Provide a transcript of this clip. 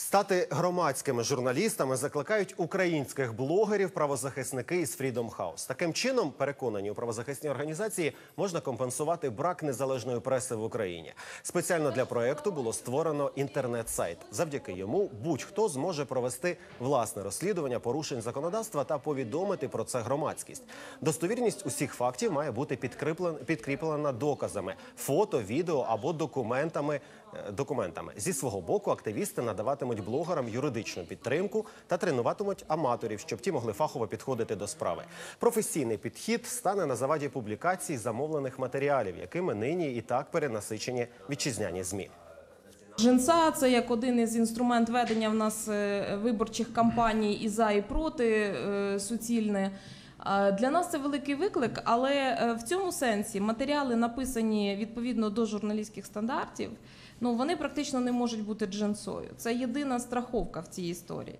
Стати громадськими журналістами закликають українських блогерів правозахисники із Freedom House. Таким чином, переконані у правозахисній організації, можна компенсувати брак незалежної преси в Україні. Спеціально для проекту було створено інтернет-сайт. Завдяки йому будь-хто зможе провести власне розслідування порушень законодавства та повідомити про це громадськість. Достовірність усіх фактів має бути підкріплена, доказами, фото, відео або документами. е, Документами зі свого боку активісти надаватимуть блогерам юридичну підтримку та тренуватимуть аматорів, щоб ті могли фахово підходити до справи. Професійний підхід стане на заваді публікацій замовлених матеріалів, якими нині і так перенасичені вітчизняні змі. Женса це як один із інструмент ведення в нас е, виборчих кампаній і за, і проти е, суцільне. Для нас це великий виклик, але е, в цьому сенсі матеріали написані відповідно до журналістських стандартів. Ну вони практично не можуть бути джинсою. Це єдина страховка в цій історії.